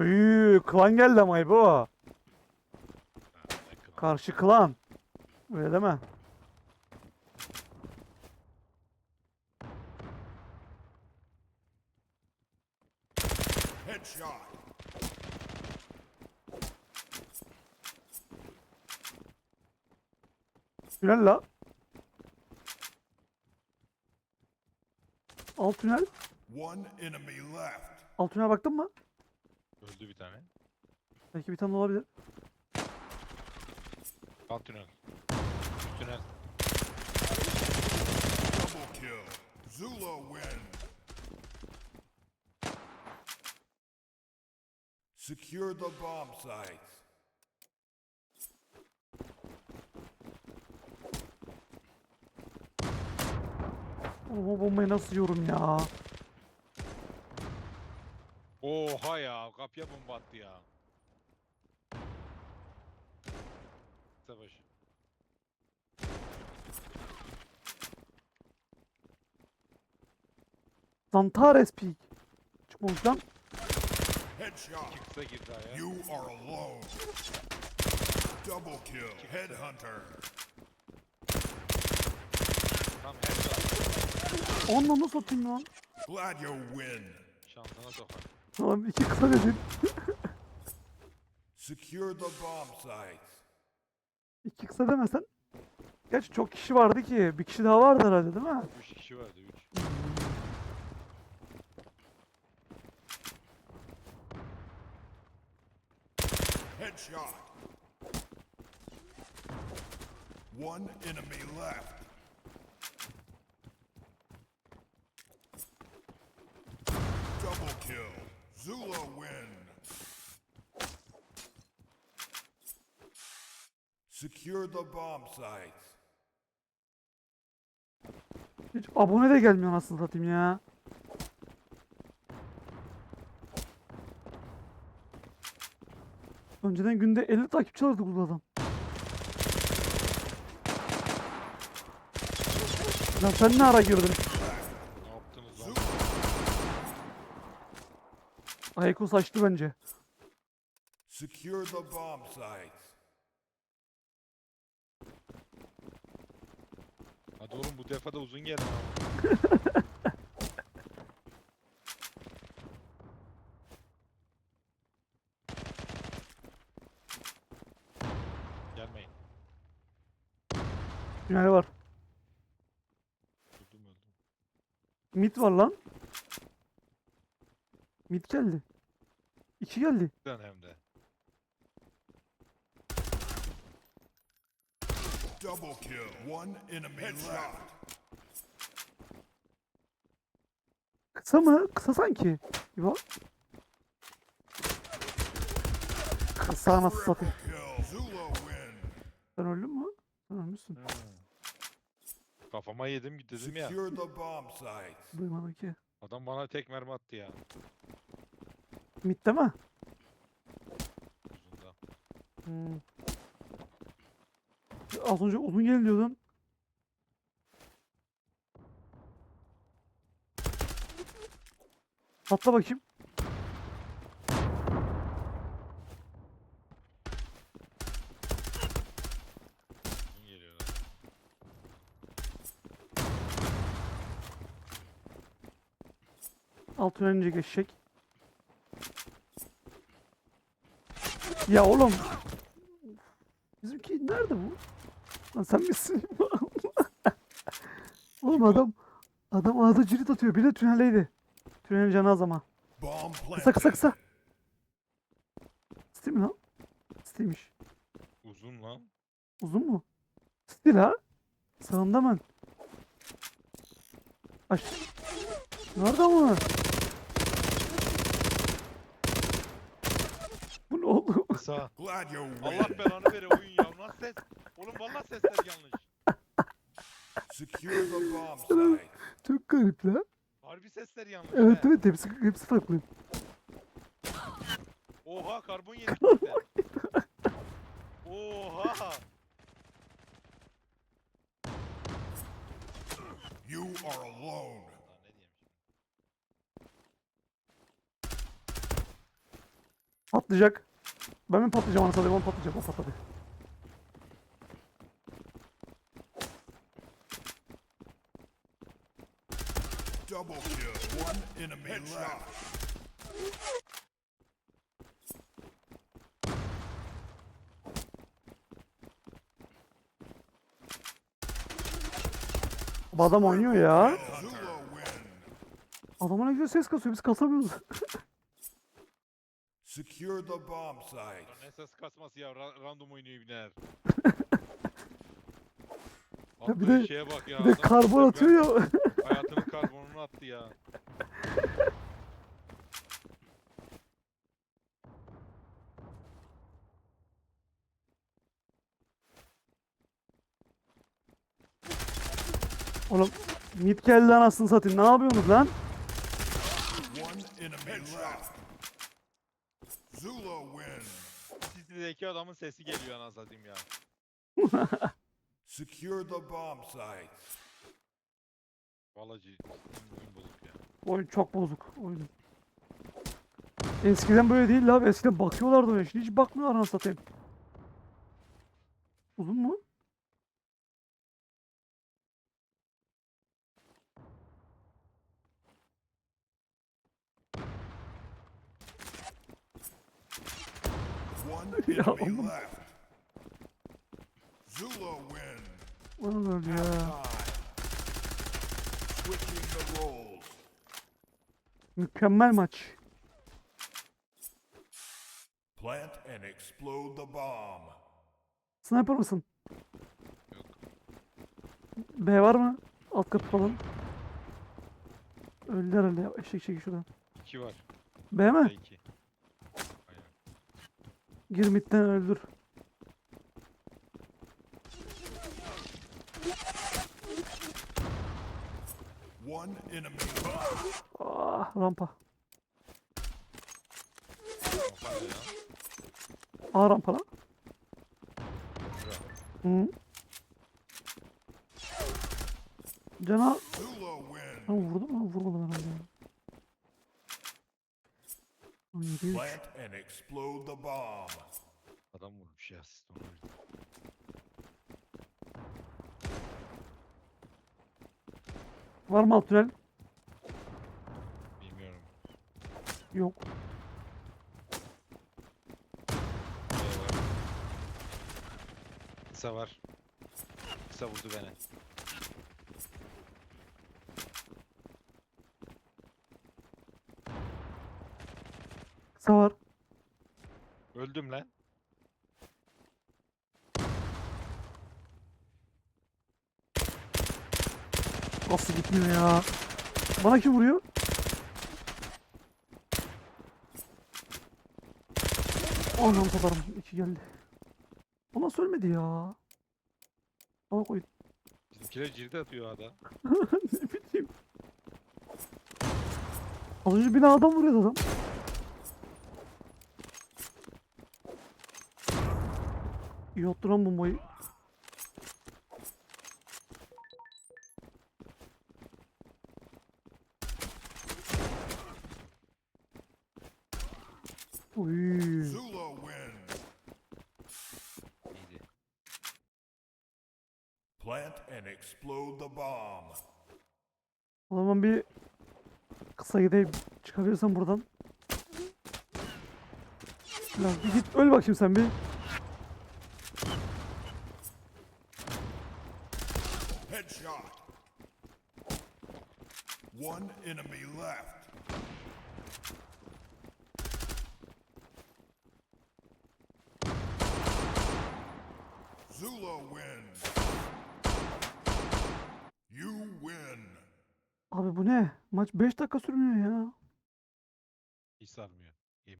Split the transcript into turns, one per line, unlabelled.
Oy, klan geldi ama bu. Karşı klan. Öyle deme. Tünel la. Alt tünel. Alt tünel baktın mı?
Öldü bir tane.
Belki bir tane olabilir.
Alt tünel. Üst tünel.
Double kill. Zula win. Secure the bomb sites.
Oğlum o bombayı nasıl yiyorum ya?
Oha ya kapıya bomba attı ya. Savaş.
Zantares peak. Çıkmamış lan.
Headshot.
Kısa girdi aya.
You are alone. Double kill. Headhunter.
Tam taraf.
Onunla nasıl atayım lan?
Glad you win.
Şansına sokar.
Tamam iki kısa dedin.
Secure the bomb sites.
İki kısa demesen. Gerçi çok kişi vardı ki. Bir kişi daha vardı herhalde değil mi?
Üç kişi vardı üç.
Headshot. One enemy left. Double kill. Zula win. Secure the bomb sites.
Hiç abone de gelmiyor nasıl satayım ya. Önceden günde 50 takipçi alırdı bu adam. Lan sen ne ara girdin?
Ne yaptınız lan?
Ayko saçtı bence.
Secure the bomb sites.
Hadi oğlum bu defa da uzun gelin abi. Gelmeyin.
Tünel var.
Öldüm öldüm.
Mid var lan. Mid geldi. İki geldi.
Bir tane hem de.
Double kill. One enemy left.
Kısa mı? Kısa sanki. Bak. Kısa nasıl satayım?
Kill. Zula win.
Sen öldün mü? Sen ölmüşsün.
Kafama yedim dedim ya.
Secure the bomb sites.
Duymadım ki.
Adam bana tek mermi attı ya.
Mid'de mi?
Uzunda.
Hmm. Az önce uzun gelin diyordun. Atla bakayım.
Uzun geliyorlar.
Alt öğrenince geçecek. Ya oğlum. Bizimki nerede bu? Lan sen misin? oğlum adam adam ağzı cirit atıyor. Bir de tüneldeydi. Tünelin canı az ama. Kısa kısa kısa. Steam lan? Steam'miş.
Uzun lan.
Uzun mu? Stil ha? Sağında mı? Aş. Nerede mı? Bu ne
Kısa.
Glad you win.
Allah belanı vere oyun ya. Nasıl ses? Oğlum vallahi sesler yanlış.
Secure the bomb sites.
Çok garip lan.
Harbi sesler yanlış.
Evet
he.
evet hepsi, hepsi farklı.
Oha karbon yedik. Oha.
You are alone.
Daha ne diyeyim şimdi?
Patlayacak. Ben mi patlayacağım anasını satayım? O patlayacak. O patladı. Bu adam oynuyor ya. Adama ne güzel ses kasıyor. Biz kasamıyoruz.
Secure the bomb site.
Ne ses kasması ya ra- random oynuyor biner.
Ya bir
Attığı
de-
şeye bak ya.
Bir de
adam
karbon atıyor ya.
Hayatının karbonunu attı ya.
Oğlum mid geldi anasını satayım. Ne yapıyorsunuz lan?
One enemy left. Zula win.
Sizdeki adamın sesi geliyor anasını satayım ya.
Secure the bomb site.
Vallahi oyun bozuk ya.
Oyun çok bozuk. Oyun. Eskiden böyle değildi abi. Eskiden bakıyorlardı oyuna. Şimdi hiç bakmıyorlar anasını satayım. Uzun mu? ya oğlum. Oğlum ya. Mükemmel maç.
Plant and explode the bomb.
Sniper mısın? B var mı? Alt kapı falan. Öldü herhalde. Eşek çeki şuradan.
2 var.
B mi?
2.
Gir midden öldür.
One enemy.
Ah rampa. A rampa lan. Hı. Cana
Zula win.
ha, vurdu mu? Vurmadı herhalde. Üç.
Plant and explode the bomb.
Adam vurmuş ya onu verdi.
Var mı alt tünel?
Bilmiyorum.
Yok.
B var. Kısa var. Kısa vurdu beni.
Kısa var.
Öldüm lan.
Nasıl gitmiyor ya? Bana kim vuruyor? Anam satarım. İki geldi. O nasıl ölmedi ya? Bana koy.
Bizimkiler cirde atıyor ada.
ne bileyim. Az önce bina adam vuruyordu adam. İyi attı lan bombayı.
Win.
İyiydi.
Plant and explode the bomb.
O zaman bir kısa gideyim. Çıkabilirsem buradan. Lan bir git öl bakayım sen bir.
Headshot. One enemy left. Zula win. You win.
Abi bu ne? Maç 5 dakika sürmüyor ya.
Hiç sarmıyor.